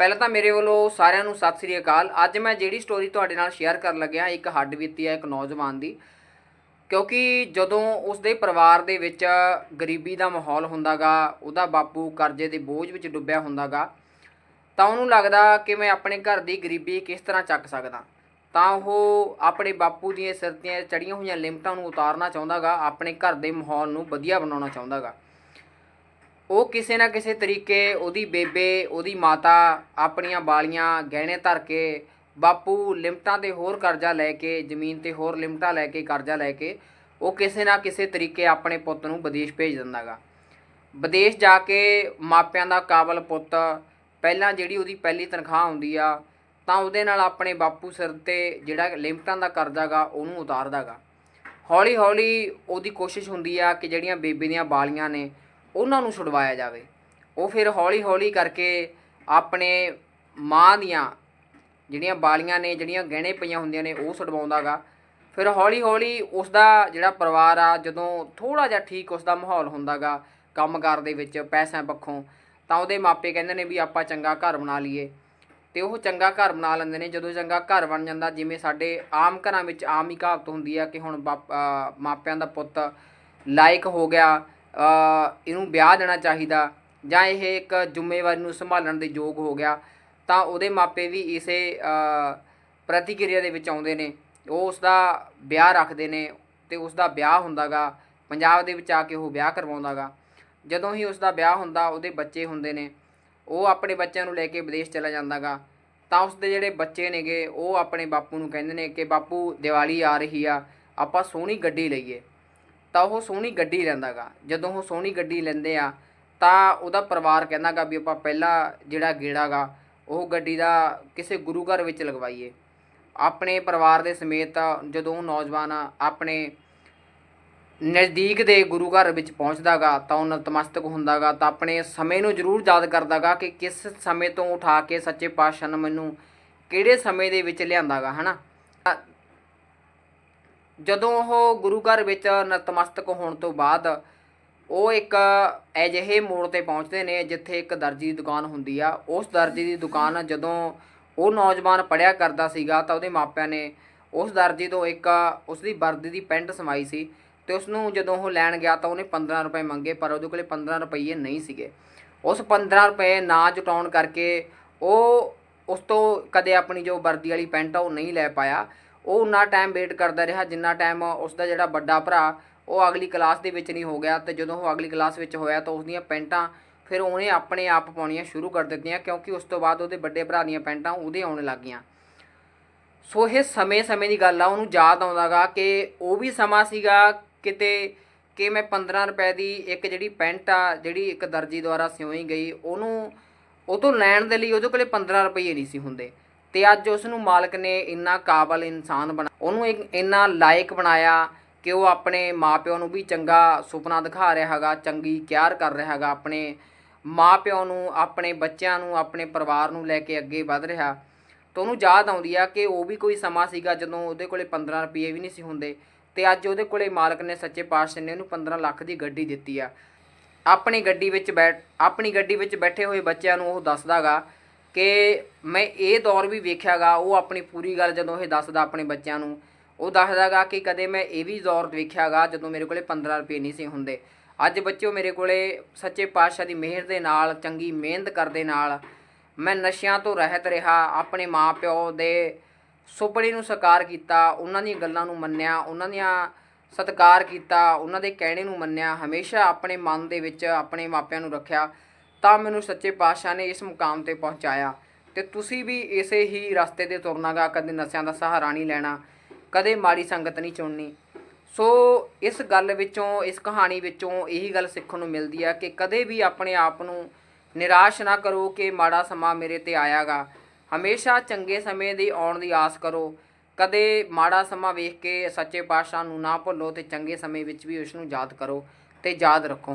ਪਹਿਲਾਂ ਤਾਂ ਮੇਰੇ ਵੱਲੋਂ ਸਾਰਿਆਂ ਨੂੰ ਸਤਿ ਸ੍ਰੀ ਅਕਾਲ। ਅੱਜ ਮੈਂ ਜਿਹੜੀ ਸਟੋਰੀ ਤੁਹਾਡੇ ਨਾਲ ਸ਼ੇਅਰ ਕਰਨ ਲੱਗਿਆ, ਇੱਕ ਹੱਡ ਬੀਤੀ ਹੈ ਇੱਕ ਨੌਜਵਾਨ ਦੀ। ਕਿਉਂਕਿ ਜਦੋਂ ਉਸਦੇ ਪਰਿਵਾਰ ਦੇ ਵਿੱਚ ਗਰੀਬੀ ਦਾ ਮਾਹੌਲ ਹੁੰਦਾਗਾ, ਉਹਦਾ ਬਾਪੂ ਕਰਜ਼ੇ ਦੇ ਬੋਝ ਵਿੱਚ ਡੁੱਬਿਆ ਹੁੰਦਾਗਾ, ਤਾਂ ਉਹਨੂੰ ਲੱਗਦਾ ਕਿ ਮੈਂ ਆਪਣੇ ਘਰ ਦੀ ਗਰੀਬੀ ਕਿਸ ਤਰ੍ਹਾਂ ਚੱਕ ਸਕਦਾ। ਤਾਂ ਉਹ ਆਪਣੇ ਬਾਪੂ ਦੀਆਂ ਸਿਰ ਦੀਆਂ ਚੜੀਆਂ ਹੋਈਆਂ ਲਿਮਟਾਂ ਨੂੰ ਉਤਾਰਨਾ ਚਾਹੁੰਦਾਗਾ, ਆਪਣੇ ਘਰ ਦੇ ਮਾਹੌਲ ਨੂੰ ਵਧੀਆ ਬਣਾਉਣਾ ਚਾਹੁੰਦਾਗਾ। ਉਹ ਕਿਸੇ ਨਾ ਕਿਸੇ ਤਰੀਕੇ ਉਹਦੀ ਬੇਬੇ, ਉਹਦੀ ਮਾਤਾ, ਆਪਣੀਆਂ ਬਾਲੀਆਂ ਗਹਿਣੇ ਧਰ ਕੇ ਬਾਪੂ ਲਿਮਟਾਂ ਤੇ ਹੋਰ ਕਰਜ਼ਾ ਲੈ ਕੇ, ਜ਼ਮੀਨ ਤੇ ਹੋਰ ਲਿਮਟਾਂ ਲੈ ਕੇ, ਕਰਜ਼ਾ ਲੈ ਕੇ ਉਹ ਕਿਸੇ ਨਾ ਕਿਸੇ ਤਰੀਕੇ ਆਪਣੇ ਪੁੱਤ ਨੂੰ ਵਿਦੇਸ਼ ਭੇਜ ਦਿੰਦਾਗਾ ਵਿਦੇਸ਼ ਜਾ ਕੇ ਮਾਪਿਆਂ ਦਾ ਕਾਬਲ ਪੁੱਤ, ਪਹਿਲਾਂ ਜਿਹੜੀ ਉਹਦੀ ਪਹਿਲੀ ਤਨਖਾਹ ਹੁੰਦੀ ਆ, ਤਾਂ ਉਹਦੇ ਨਾਲ ਆਪਣੇ ਬਾਪੂ ਸਿਰ ਤੇ ਜਿਹੜਾ ਲਿਮਟਾਂ ਦਾ ਕਰਜ਼ਾਗਾ ਉਹਨੂੰ ਉਤਾਰਦਾਗਾ ਹੌਲੀ ਹੌਲੀ ਉਹਦੀ ਕੋਸ਼ਿਸ਼ ਹੁੰਦੀ ਆ ਕਿ ਜਿਹੜੀਆਂ ਬੇਬੇ ਦੀਆਂ ਬਾਲੀਆਂ ਨੇ ਉਹਨਾਂ ਨੂੰ ਛੁਡਵਾਇਆ ਜਾਵੇ। ਉਹ ਫਿਰ ਹੌਲੀ ਹੌਲੀ ਕਰਕੇ ਆਪਣੇ ਮਾਂ ਦੀਆਂ ਜਿਹੜੀਆਂ ਬਾਲੀਆਂ ਨੇ, ਜਿਹੜੀਆਂ ਗਹਿਣੇ ਪਈਆਂ ਹੁੰਦੀਆਂ ਨੇ, ਉਹ ਛਡਵਾਉਂਦਾਗਾ। ਫਿਰ ਹੌਲੀ ਹੌਲੀ ਉਸ ਦਾ ਜਿਹੜਾ ਪਰਿਵਾਰ ਆ, ਜਦੋਂ ਥੋੜਾ ਜਿਹਾ ਠੀਕ ਉਸ ਦਾ ਮਾਹੌਲ ਹੁੰਦਾਗਾ, ਕੰਮਕਾਰ ਦੇ ਵਿੱਚ, ਪੈਸਿਆਂ ਪੱਖੋਂ, ਤਾਂ ਉਹਦੇ ਮਾਪੇ ਕਹਿੰਦੇ ਨੇ ਵੀ ਆਪਾਂ ਚੰਗਾ ਘਰ ਬਣਾ ਲਈਏ। ਤੇ ਉਹ ਚੰਗਾ ਘਰ ਬਣਾ ਲੈਂਦੇ ਨੇ। ਜਦੋਂ ਚੰਗਾ ਘਰ ਬਣ ਜਾਂਦਾ, ਜਿਵੇਂ ਸਾਡੇ ਆਮ ਘਰਾਂ ਵਿੱਚ ਆਮ ਹੀ ਕਹਾਵਤ ਹੁੰਦੀ ਆ ਕਿ ਹੁਣ ਬਾਪ- ਮਾਪਿਆਂ ਦਾ ਪੁੱਤ ਲਾਇਕ ਹੋ ਗਿਆ ਇਹਨੂੰ ਵਿਆਹ ਦੇਣਾ ਚਾਹੀਦਾ ਜਾਂ ਇਹ ਇੱਕ ਜ਼ਿੰਮੇਵਾਰੀ ਨੂੰ ਸੰਭਾਲਣ ਦੇ ਯੋਗ ਹੋ ਗਿਆ, ਤਾਂ ਉਹਦੇ ਮਾਪੇ ਵੀ ਇਸੇ ਪ੍ਰਤੀਕਿਰਿਆ ਦੇ ਵਿੱਚ ਆਉਂਦੇ ਨੇ। ਉਹ ਉਸ ਦਾ ਵਿਆਹ ਰੱਖਦੇ ਨੇ ਤੇ ਉਸ ਦਾ ਵਿਆਹ ਹੁੰਦਾਗਾ, ਪੰਜਾਬ ਦੇ ਵਿੱਚ ਆ ਕੇ ਉਹ ਵਿਆਹ ਕਰਵਾਉਂਦਾਗਾ। ਜਦੋਂ ਹੀ ਉਸ ਦਾ ਵਿਆਹ ਹੁੰਦਾ, ਉਹਦੇ ਬੱਚੇ ਹੁੰਦੇ ਨੇ, ਉਹ ਆਪਣੇ ਬੱਚਿਆਂ ਨੂੰ ਲੈ ਕੇ ਵਿਦੇਸ਼ ਚਲਾ ਜਾਂਦਾਗਾ। ਤਾਂ ਉਸ ਦੇ ਜਿਹੜੇ ਬੱਚੇ ਨੇਗੇ, ਉਹ ਆਪਣੇ ਬਾਪੂ ਨੂੰ ਕਹਿੰਦੇ ਨੇ ਕਿ, ਬਾਪੂ, ਦੀਵਾਲੀ ਆ ਰਹੀ ਆ, ਆਪਾਂ ਸੋਹਣੀ ਗੱਡੀ ਲਈਏ। ਤਾਂ ਉਹ ਸੋਹਣੀ ਗੱਡੀ ਲੈਂਦਾਗਾ। ਜਦੋਂ ਉਹ ਸੋਹਣੀ ਗੱਡੀ ਲੈਂਦੇ ਆ, ਤਾਂ ਉਹਦਾ ਪਰਿਵਾਰ ਕਹਿੰਦਾਗਾ ਵੀ ਆਪਾਂ ਪਹਿਲਾ ਜਿਹੜਾ ਗੇੜਾਗਾ, ਉਹ ਗੱਡੀ ਦਾ ਕਿਸੇ ਗੁਰੂ ਘਰ ਵਿੱਚ ਲਗਵਾਈਏ। ਆਪਣੇ ਪਰਿਵਾਰ ਦੇ ਸਮੇਤ ਜਦੋਂ ਉਹ ਨੌਜਵਾਨ ਆਪਣੇ ਨਜ਼ਦੀਕ ਦੇ ਗੁਰੂ ਘਰ ਵਿੱਚ ਪਹੁੰਚਦਾਗਾ, ਤਾਂ ਉਹ ਨਤਮਸਤਕ ਹੁੰਦਾਗਾ, ਤਾਂ ਆਪਣੇ ਸਮੇਂ ਨੂੰ ਜ਼ਰੂਰ ਯਾਦ ਕਰਦਾਗਾ ਕਿ ਕਿਸ ਸਮੇਂ ਤੋਂ ਉਠਾ ਕੇ ਸੱਚੇ ਪਾਤਸ਼ਾਹ ਨੇ ਮੈਨੂੰ ਕਿਹੜੇ ਸਮੇਂ ਦੇ ਵਿੱਚ ਲਿਆਂਦਾਗਾ, ਹਨਾ? ਜਦੋਂ ਉਹ ਗੁਰੂ ਘਰ ਵਿੱਚ ਨਤਮਸਤਕ ਹੋਣ ਤੋਂ ਬਾਅਦ ਉਹ ਇੱਕ ਅਜਿਹੇ ਮੋੜ ਤੇ ਪਹੁੰਚਦੇ ਨੇ ਜਿੱਥੇ ਇੱਕ ਦਰਜੀ ਦੀ ਦੁਕਾਨ ਹੁੰਦੀ ਆ। ਉਸ ਦਰਜੀ ਦੀ ਦੁਕਾਨ ਜਦੋਂ ਉਹ ਨੌਜਵਾਨ ਪੜਿਆ ਕਰਦਾ ਸੀਗਾ ਤਾਂ ਉਹਦੇ ਮਾਪਿਆਂ ਨੇ ਉਸ ਦਰਜੀ ਤੋਂ ਇੱਕ ਉਸਦੀ ਵਰਦੀ ਦੀ ਪੈਂਟ ਸਮਾਈ ਸੀ ਤੇ ਉਸ ਨੂੰ ਜਦੋਂ ਉਹ ਲੈਣ ਗਿਆ ਤਾਂ ਉਹਨੇ 15 ਰੁਪਏ ਮੰਗੇ ਪਰ ਉਹਦੇ ਕੋਲੇ 15 ਰੁਪਏ ਨਹੀਂ ਸੀਗੇ। ਉਸ 15 ਰੁਪਏ ਨਾ ਜੁਟਾਉਣ ਕਰਕੇ ਉਹ ਉਸ ਤੋਂ ਕਦੇ ਆਪਣੀ ਜੋ ਵਰਦੀ ਵਾਲੀ ਪੈਂਟ ਆ ਉਹ ਨਹੀਂ ਲੈ ਪਾਇਆ। ਉਹ ਉਨਾ ਟਾਈਮ ਵੇਟ ਕਰਦਾ ਰਿਹਾ, ਜਿੰਨਾ ਟਾਈਮ ਉਸ ਦਾ ਜਿਹੜਾ ਵੱਡਾ ਭਰਾ, ਉਹ ਅਗਲੀ ਕਲਾਸ ਦੇ ਵਿੱਚ ਨਹੀਂ ਹੋ ਗਿਆ ਤੇ ਜਦੋਂ ਉਹ ਅਗਲੀ ਕਲਾਸ ਵਿੱਚ ਹੋਇਆ ਤਾਂ ਉਸ ਦੀਆਂ ਪੈਂਟਾਂ ਫਿਰ ਉਹਨੇ ਆਪਣੇ ਆਪ ਪਾਉਣੀਆਂ ਸ਼ੁਰੂ ਕਰ ਦਿੱਤੀਆਂ ਕਿਉਂਕਿ ਉਸ ਤੋਂ ਬਾਅਦ ਉਹਦੇ ਵੱਡੇ ਭਰਾ ਦੀਆਂ ਪੈਂਟਾਂ ਉਹਦੇ ਆਉਣ ਲੱਗ ਗਈਆਂ ਸੋ ਇਹ ਸਮੇਂ-ਸਮੇਂ ਦੀ ਗੱਲ ਆ, ਉਹਨੂੰ ਯਾਦ ਆਉਂਦਾਗਾ ਕਿ ਉਹ ਵੀ ਸਮਾਂ ਸੀਗਾ ਕਿਤੇ ਕਿ ਮੈਂ 15 ਰੁਪਏ ਦੀ ਇੱਕ ਜਿਹੜੀ ਪੈਂਟ ਆ, ਜਿਹੜੀ ਇੱਕ ਦਰਜੀ ਦੁਆਰਾ ਸਿਉਈ ਗਈ, ਉਹਨੂੰ, ਉਹ ਤੋਂ ਲੈਣ ਦੇ ਲਈ ਉਹਦੇ ਕੋਲੇ 15 ਰੁਪਏ ਨਹੀਂ ਸੀ ਹੁੰਦੇ। ਤੇ ਅੱਜ ਉਸ ਨੂੰ ਮਾਲਕ ਨੇ ਇੰਨਾ ਕਾਬਲ ਇਨਸਾਨ ਬਣਾ ਉਹਨੂੰ ਇੱਕ ਇੰਨਾ ਲਾਇਕ ਬਣਾਇਆ ਕਿ ਉਹ ਆਪਣੇ ਮਾਪਿਓ ਨੂੰ ਵੀ ਚੰਗਾ ਸੁਪਨਾ ਦਿਖਾ ਰਿਹਾ ਹੈਗਾ, ਚੰਗੀ ਕਿਆਰ ਕਰ ਰਿਹਾ ਹੈਗਾ, ਆਪਣੇ ਮਾਪਿਓ ਨੂੰ, ਆਪਣੇ ਬੱਚਿਆਂ ਨੂੰ, ਆਪਣੇ ਪਰਿਵਾਰ ਨੂੰ ਲੈ ਕੇ ਅੱਗੇ ਵਧ ਰਿਹਾ। ਤਾਂ ਉਹਨੂੰ ਯਾਦ ਆਉਂਦੀ ਆ ਕਿ ਉਹ ਵੀ ਕੋਈ ਸਮਾਂ ਸੀਗਾ ਜਦੋਂ ਉਹਦੇ ਕੋਲੇ 15 ਰੁਪਏ ਵੀ ਨਹੀਂ ਸੀ ਹੁੰਦੇ ਤੇ ਅੱਜ ਉਹਦੇ ਕੋਲੇ ਮਾਲਕ ਨੇ ਸੱਚੇ ਪਾਤਸ਼ਾਹ ਨੇ ਉਹਨੂੰ 15 ਲੱਖ ਦੀ ਗੱਡੀ ਦਿੱਤੀ ਆ। ਆਪਣੀ ਗੱਡੀ ਵਿੱਚ ਬੈਠ ਆਪਣੀ ਗੱਡੀ ਵਿੱਚ ਬੈਠੇ ਹੋਏ ਬੱਚਿਆਂ ਨੂੰ ਉਹ ਦੱਸਦਾਗਾ ਕਿ ਮੈਂ ਇਹ ਦੌਰ ਵੀ ਵੇਖਿਆਗਾ, ਉਹ ਆਪਣੀ ਪੂਰੀ ਗੱਲ ਜਦੋਂ ਇਹ ਦੱਸਦਾ ਆਪਣੇ ਬੱਚਿਆਂ ਨੂੰ, ਉਹ ਦੱਸਦਾਗਾ ਕਿ ਕਦੇ ਮੈਂ ਇਹ ਵੀ ਦੌਰ ਵੇਖਿਆਗਾ ਜਦੋਂ ਮੇਰੇ ਕੋਲੇ 15 ਰੁਪਏ ਨਹੀਂ ਸੀ ਹੁੰਦੇ। ਅੱਜ ਬੱਚਿਓ ਮੇਰੇ ਕੋਲੇ ਸੱਚੇ ਪਾਤਸ਼ਾਹ ਦੀ ਮਿਹਰ ਦੇ ਨਾਲ, ਚੰਗੀ ਮਿਹਨਤ ਕਰਦੇ ਨਾਲ ਮੈਂ ਨਸ਼ਿਆਂ ਤੋਂ ਰਹਿਤ ਰਿਹਾ, ਆਪਣੇ ਮਾਪਿਓ ਦੇ ਸੁਪਨੇ ਨੂੰ ਸਾਕਾਰ ਕੀਤਾ, ਉਹਨਾਂ ਦੀਆਂ ਗੱਲਾਂ ਨੂੰ ਮੰਨਿਆ, ਉਹਨਾਂ ਦੀਆਂ ਸਤਿਕਾਰ ਕੀਤਾ, ਉਹਨਾਂ ਦੇ ਕਹਿਣੇ ਨੂੰ ਮੰਨਿਆ, ਹਮੇਸ਼ਾ ਆਪਣੇ ਮਨ ਦੇ ਵਿੱਚ ਆਪਣੇ ਮਾਪਿਆਂ ਨੂੰ ਰੱਖਿਆ। ਤਾਂ ਮੈਨੂੰ ਸੱਚੇ ਪਾਤਸ਼ਾਹ ਨੇ ਇਸ ਮੁਕਾਮ ਤੇ ਪਹੁੰਚਾਇਆ ਤੇ ਤੁਸੀਂ ਵੀ ਇਸੇ ਹੀ ਰਸਤੇ ਤੇ ਤੁਰਨਾਗਾ ਕਦੇ ਨਸ਼ਿਆਂ ਦਾ ਸਹਾਰਾ ਨਹੀਂ ਲੈਣਾ, ਕਦੇ ਮਾੜੀ ਸੰਗਤ ਨਹੀਂ ਚੁਣਨੀ। ਸੋ ਇਸ ਗੱਲ ਵਿੱਚੋਂ, ਇਸ ਕਹਾਣੀ ਵਿੱਚੋਂ ਇਹੀ ਗੱਲ ਸਿੱਖਣ ਨੂੰ ਮਿਲਦੀ ਆ ਕਿ ਕਦੇ ਵੀ ਆਪਣੇ ਆਪ ਨੂੰ ਨਿਰਾਸ਼ ਨਾ ਕਰੋ ਕਿ ਮਾੜਾ ਸਮਾਂ ਮੇਰੇ ਤੇ ਆਇਆਗਾ ਹਮੇਸ਼ਾ ਚੰਗੇ ਸਮੇਂ ਦੀ ਆਉਣ ਦੀ ਆਸ ਕਰੋ। ਕਦੇ ਮਾੜਾ ਸਮਾਂ ਵੇਖ ਕੇ ਸੱਚੇ ਪਾਤਸ਼ਾਹ ਨੂੰ ਨਾ ਭੁੱਲੋ ਤੇ ਚੰਗੇ ਸਮੇਂ ਵਿੱਚ ਵੀ ਉਸ ਨੂੰ ਯਾਦ ਕਰੋ ਤੇ ਯਾਦ ਰੱਖੋ।